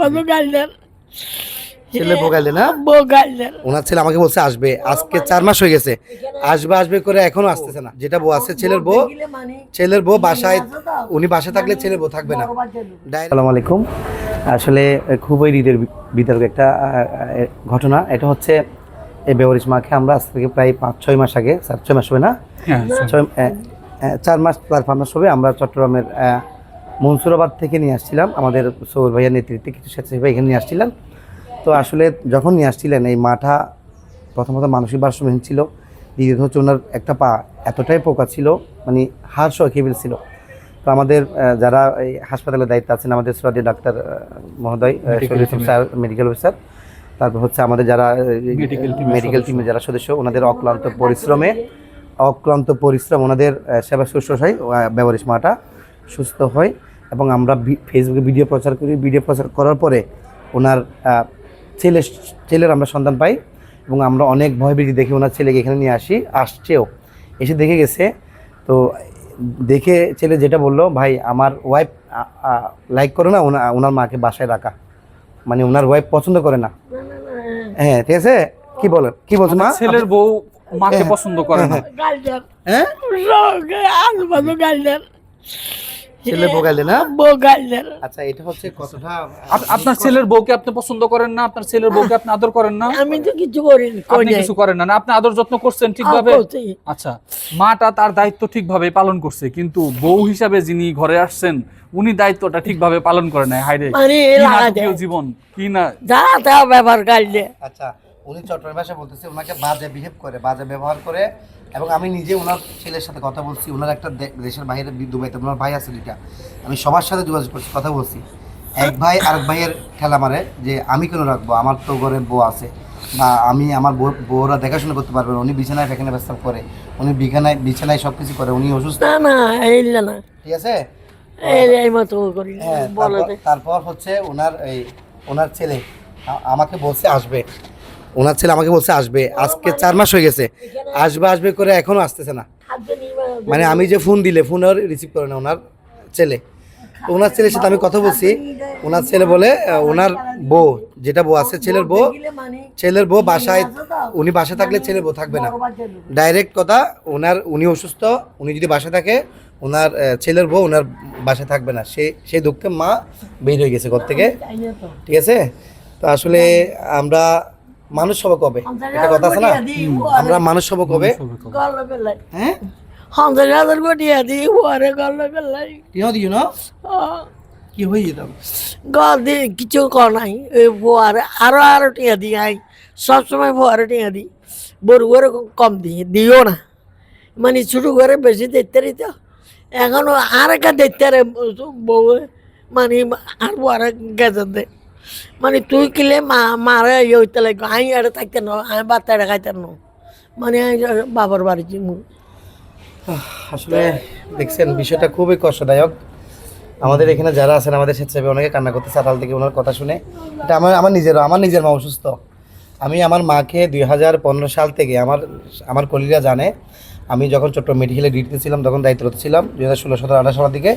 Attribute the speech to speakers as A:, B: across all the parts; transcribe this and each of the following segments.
A: মতো গাইলেন।
B: ছেলে বোগাইলে না
A: বউ
B: ওনার ছেলে আমাকে বলছে আসবে। আজকে চার মাস হয়ে গেছে। আসবে আসবে করে এখনও আসতেছে না। যেটা বউ আছে ছেলের বউ ছেলের বউ বাসায় উনি বাসায় থাকলে ছেলের বউ থাকবে না। আসসালামু আলাইকুম। আসলে খুবই হৃদের বিতর্ক একটা ঘটনা। এটা হচ্ছে এই বেওয়ারিশ মাকে আমরা আজ থেকে প্রায় পাঁচ ছয় মাস আগে চার ছয় মাস হবে না? ছয় আহ, আহ, চার মাস চার পাঁচ মাস হবে আমরা চট্টগ্রামের আহ, মনসুরাবাদ থেকে নিয়ে আসছিলাম আমাদের সৌর ভাইয়ের নেতৃত্বে কিছু স্বেচ্ছাসেবী এখানে নিয়ে আসছিলাম। তো আসলে যখন নিয়ে আসছিলেন এই মাটা প্রথমত মানসিক ভারসাম্যহীন ছিল দ্বিতীয়ত হচ্ছে ওনার একটা পা এতটাই পোকা ছিল মানে হাড় সহ খেয়ে ছিল। তো আমাদের যারা এই হাসপাতালের দায়িত্ব আছেন আমাদের সুরাদি ডাক্তার মহোদয় স্যার মেডিকেল অফিসার তারপর হচ্ছে আমাদের যারা মেডিকেল টিমের যারা সদস্য ওনাদের অক্লান্ত পরিশ্রমে অক্লান্ত পরিশ্রম ওনাদের সেবা শুশ্রূষায় ব্যবহারিস মাটা সুস্থ হয়। এবং আমরা ফেসবুকে ভিডিও প্রচার করি। ভিডিও প্রচার করার পরে ওনার ছেলে ছেলের আমরা সন্ধান পাই এবং আমরা অনেক ভয়ভীতি দেখে ওনার ছেলেকে এখানে নিয়ে আসি আসছেও। এসে দেখে গেছে। তো দেখে ছেলে যেটা বলল ভাই আমার ওয়াইফ লাইক করে না ওনা- ওনার মাকে বাসায় রাখা। মানে ওনার ওয়াইফ পছন্দ করে না। হ্যাঁ ঠিক আছে? কি বলেন? কি বলছেন মা?
C: ছেলের বউ মাকে পছন্দ করে না।
B: হ্যাঁ
A: গাইলেন
B: ছেলে বোগাইলে না?
A: বউ
B: আচ্ছা এটা হচ্ছে কতটা
C: আপনার ছেলের বউকে আপনি পছন্দ করেন না আপনার ছেলের বউকে আপনি আদর করেন না?
A: আমি তো কিছু করিনি কই
C: আপনি কিছু করেন না না আপনি আদর যত্ন করছেন ঠিকভাবে? আচ্ছা মাটা তার দায়িত্ব ঠিকভাবে পালন করছে কিন্তু বউ হিসাবে যিনি ঘরে আসছেন উনি দায়িত্বটা ঠিকভাবে পালন করে নাই। হাইরে। জীবন কি না
A: যা তা ব্যবহার গাইলে।
B: আচ্ছা উনি চট্টগ্রাম ভাষা বলতেছে ওনাকে বাজে বিহেভ করে বাজে ব্যবহার করে। এবং আমি নিজে ওনার ছেলের সাথে কথা বলছি ওনার একটা দেশের বাইরে দুবাইতে ওনার ভাই আছে দুইটা। আমি সবার সাথে যোগাযোগ করছি কথা বলছি। এক ভাই আরেক ভাইয়ের খেলা মারে যে আমি কেন রাখব? আমার তো ঘরে বউ আছে। বা আমি আমার বউ- বউরা দেখাশোনা করতে পারবে উনি বিছানায় ফেখানে ব্যস্ত করে উনি বিছানায় বিছানায় সব কিছু করে উনি অসুস্থ।
A: না না এই না
B: ঠিক আছে। হ্যাঁ তারপর- তারপর হচ্ছে ওনার এই ওনার ছেলে আমাকে বলছে আসবে। ওনার ছেলে আমাকে বলছে, আসবে। আজকে চার মাস হয়ে গেছে। আসবে আসবে করে এখনও আসতেছে না। মানে আমি যে ফোন দিলে, ফোন আর রিসিভ করে না ওনার ছেলে। ওনার ছেলের সাথে আমি কথা বলছি। ওনার ছেলে বলে ওনার বউ, যেটা বউ আছে, ছেলের বউ ছেলের বউ বাসায়, উনি বাসায় থাকলে ছেলের বউ থাকবে না। ডাইরেক্ট কথা, ওনার, উনি অসুস্থ, উনি যদি বাসায় থাকে, ওনার ছেলের বউ ওনার বাসায় থাকবে না। সে সেই দুঃখে মা বের হয়ে গেছে ঘর থেকে। ঠিক আছে? তো আসলে আমরা মানুষ সব কবে? একটা কথা আছে না? আমরা মানুষ সব কবে? হ্যাঁ?
A: হাজার হাজার কোটি দি ওরে গল্লা বেলাই
B: কি হদি ইউ নো কি হয়ে যেতাম
A: গল দি কিছু কর নাই। ওই ফোয়ারে আরও আরও টিয়া দি আই। সবসময় ফোয়ারে টিয়া দি বড় করে কম দি দিও না। মানে ছোটো করে বেশি দেখতে রি তো। এখনও আর একটা দেখতে রে বউ। মানে আর বড় গেছে দে। মানে তুই কিলে মা, মারে হইতে লাগবে আমি এটা থাকতে আমি বাচ্চাটা খাইতে ন মানে বাবার বাড়ি।
B: আসলে দেখছেন, বিষয়টা খুবই কষ্টদায়ক। আমাদের এখানে যারা আছেন, আমাদের স্বেচ্ছাসেবী, অনেকে কান্না করতে সাতাল থেকে ওনার কথা শুনে। এটা আমার আমার নিজেরও, আমার নিজের মা অসুস্থ। আমি আমার মাকে দুই হাজার পনেরো সাল থেকে আমার আমার কলিরা জানে। আমি যখন চট্ট মেডিকেলে ডিউটিতে ছিলাম, তখন দায়িত্বরত ছিলাম। দুই হাজার ষোলো, সতেরো, আঠারো সালের দিকে।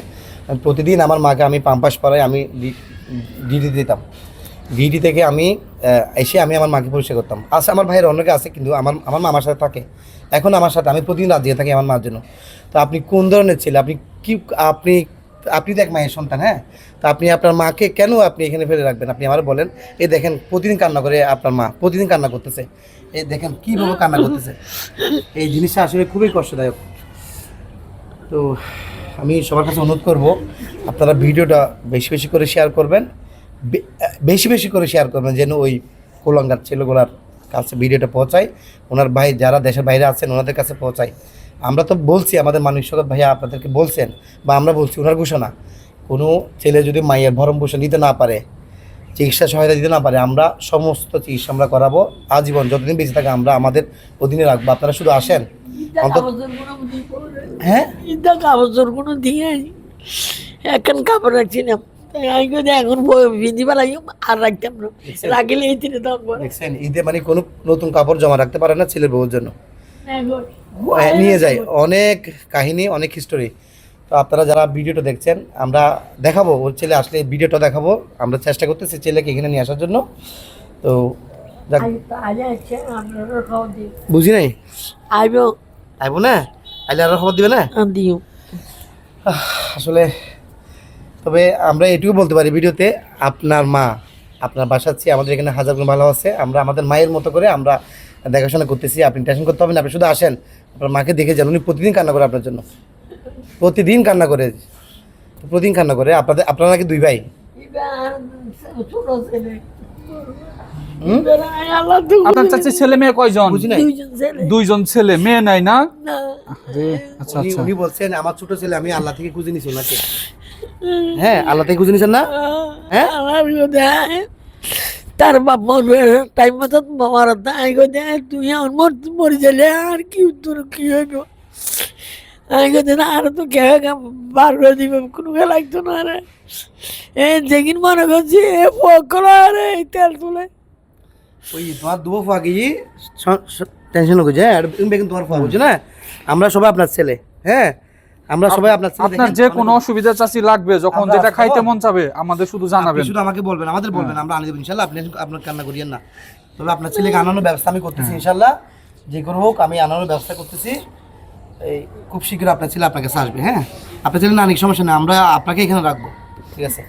B: প্রতিদিন আমার মাকে আমি পাম্পাস পরাই আমি ডিউটি দিতাম। ডিউটি থেকে আমি এসে আমি আমার মাকে পরিষ্কার করতাম। আছে, আমার ভাইয়ের অনেকে আছে, কিন্তু আমার আমার মামার সাথে থাকে। এখন আমার সাথে, আমি প্রতিদিন রাত দিয়ে থাকি আমার মার জন্য। তো আপনি কোন ধরনের ছেলে? আপনি কি, আপনি আপনি তো এক মায়ের সন্তান হ্যাঁ? তো আপনি আপনার মাকে কেন আপনি এখানে ফেলে রাখবেন? আপনি আমার বলেন, এই দেখেন, প্রতিদিন কান্না করে আপনার মা, প্রতিদিন কান্না করতেছে। এই দেখেন, কীভাবে কান্না করতেছে? এই জিনিসটা আসলে খুবই কষ্টদায়ক। তো আমি সবার কাছে অনুরোধ করব, আপনারা ভিডিওটা বেশি বেশি করে শেয়ার করবেন বেশি বেশি করে শেয়ার করবেন, যেন ওই কোলাঙ্গার ছেলেগুলার কাছে ভিডিওটা পৌঁছায়, ওনার ভাই, যারা দেশের বাইরে আছেন, ওনাদের কাছে পৌঁছায়। আমরা তো বলছি, আমাদের জগৎ ভাইয়া আপনাদেরকে বলছেন, বা আমরা বলছি, ওনার ঘোষণা। কোনো ছেলে যদি মায়ের ভরণ পোষণ দিতে না পারে, চিকিৎসা সহায়তা দিতে না পারে, আমরা সমস্ত চিকিৎসা আমরা করাবো, আজীবন যতদিন বেঁচে থাকে আমরা আমাদের অধীনে রাখব। আপনারা শুধু আসেন হ্যাঁ?
A: ইদা কাপড় কোনো দিয়ে এখন কাপড় রাখছি না। এখন আর রাখতাম না। রাখিলে এই তিনে
B: দেখছেন? ঈদে মানে কোনো নতুন কাপড় জমা রাখতে পারে না ছেলের বউর জন্য। হ্যাঁ, নিয়ে যায়। অনেক কাহিনী অনেক হিস্টোরি তো আপনারা যারা ভিডিওটা দেখছেন আমরা দেখাবো। ওর ছেলে আসলে ভিডিওটা দেখাবো। আমরা চেষ্টা করতেছি ছেলেকে এখানে নিয়ে আসার জন্য। তো বুঝি নাই?
A: আইব।
B: আইবো না? আইলে আরও খবর দিবে না?
A: দিও।
B: আসলে তবে আমরা এটুকু বলতে পারি ভিডিওতে আপনার মা আপনার বাসার চেয়ে আমাদের এখানে হাজার গুণ ভালো আছে। আমরা আমাদের মায়ের মতো করে আমরা দেখাশোনা করতেছি আপনি টেনশন করতে হবে না আপনি শুধু আসেন। আপনার মাকে দেখে যান উনি প্রতিদিন কান্না করে আপনার জন্য। প্রতিদিন কান্না করে। প্রতিদিন কান্না করে। আপনাদের আপনারা নাকি দুই ভাই
A: এবার ছোট ছেলে
B: হুম?
A: এবার আল্লাহ তো
C: আপনার চাচি ছেলে মেয়ে কয়জন?
A: দুইজন ছেলে।
C: দুইজন ছেলে মেয়ে নাই না? আচ্ছা
B: উনি
C: আচ্ছা।
B: উনি বলছেন আমার ছোট ছেলে আমি আল্লাহ থেকে খুঁজে নিছি ওনাকে। হ্যাঁ আল্লাহ থেকে খুঁজে নিছেন না? হ্যাঁ?
A: তার বাপ টাইম মতো মামার আই গো দেয়। তুই আমার মর মরে গেলে আর কি তোর কি হইব? আমি গো দেয় আর তো কে বার করে দিবে কোনো কে লাগতো না রে। এ যেদিন মনে করছি এ পকড় রে তেল তুলে।
B: ওই তোমার দুবো ফুয়া কি টেনশন করছে হ্যাঁ বেগুন তোমার ফুয়া বুঝছ না? আমরা সবাই আপনার ছেলে হ্যাঁ? আমরা সবাই আপনার
C: আপনার যে কোনো অসুবিধা চাচি লাগবে যখন যেটা খাইতে মন চাবে আমাদের শুধু জানাবেন।
B: শুধু আমাকে বলবেন আমাদের বলবেন আমরা আনিয়ে দেবো আপনি আপনার কান্না করিয়েন না। তবে আপনার ছেলেকে আনানোর ব্যবস্থা আমি করতেছি ইনশাল্লাহ। যে করে হোক আমি আনানোর ব্যবস্থা করতেছি। এই খুব শীঘ্র আপনার ছেলে আপনার কাছে আসবে হ্যাঁ? আপনার ছেলে না অনেক সমস্যা নেই আমরা আপনাকে এখানে রাখব ঠিক আছে?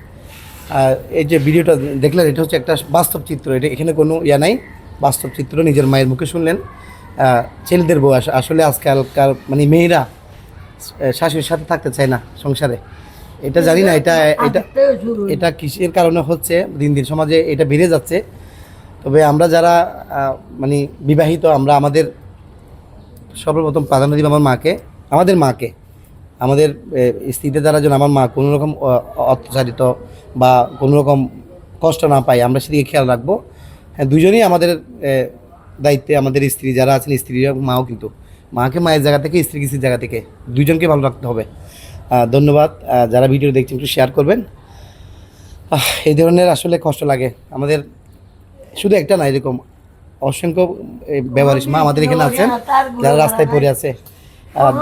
B: আর এই যে ভিডিওটা দেখলেন, এটা হচ্ছে একটা বাস্তব চিত্র। এটা এখানে কোনো ইয়া নাই, বাস্তব চিত্র, নিজের মায়ের মুখে শুনলেন। ছেলেদের বউ আস- আসলে আজকালকার মানে মেয়েরা শাশুড়ির সাথে থাকতে চায় না সংসারে। এটা জানি না, এটা এটা এটা কিসের কারণে হচ্ছে? দিন দিন সমাজে এটা বেড়ে যাচ্ছে। তবে আমরা যারা মানে বিবাহিত, আমরা আমাদের সর্বপ্রথম প্রাধান্য দিব আমার মাকে, আমাদের মাকে। আমাদের স্ত্রীদের দ্বারা যেন আমার মা কোনো রকম অত্যাচারিত বা কোনো রকম কষ্ট না পাই আমরা সেদিকে খেয়াল রাখব। হ্যাঁ দুজনেই আমাদের দায়িত্বে আমাদের স্ত্রী যারা আছেন স্ত্রীরা মাও কিন্তু। মাকে মায়ের জায়গা থেকে স্ত্রী স্ত্রীর জায়গা থেকে? দুজনকে ভালো রাখতে হবে। ধন্যবাদ। যারা ভিডিও দেখছেন একটু শেয়ার করবেন। এই ধরনের আসলে কষ্ট লাগে। আমাদের শুধু একটা না এরকম অসংখ্য এ, ব্যবহারিক মা আমাদের এখানে আছেন যারা রাস্তায় পড়ে আছে। আর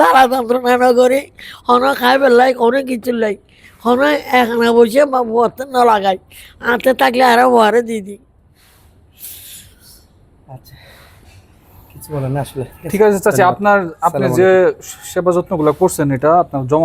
A: ধারা যন্ত্রণা না করে হন খাইবে লাইক অনেক কিছু লাইক হন এখানে বসে বা বর্তে না লাগাই। আতে থাকলে আরও বহারে দিয়ে দিই।
B: আচ্ছা কিছু বলেন আসলে।
C: ঠিক আছে চাচি আপনার আপনি যে সেবা যত্নগুলো করছেন এটা আপনার জমা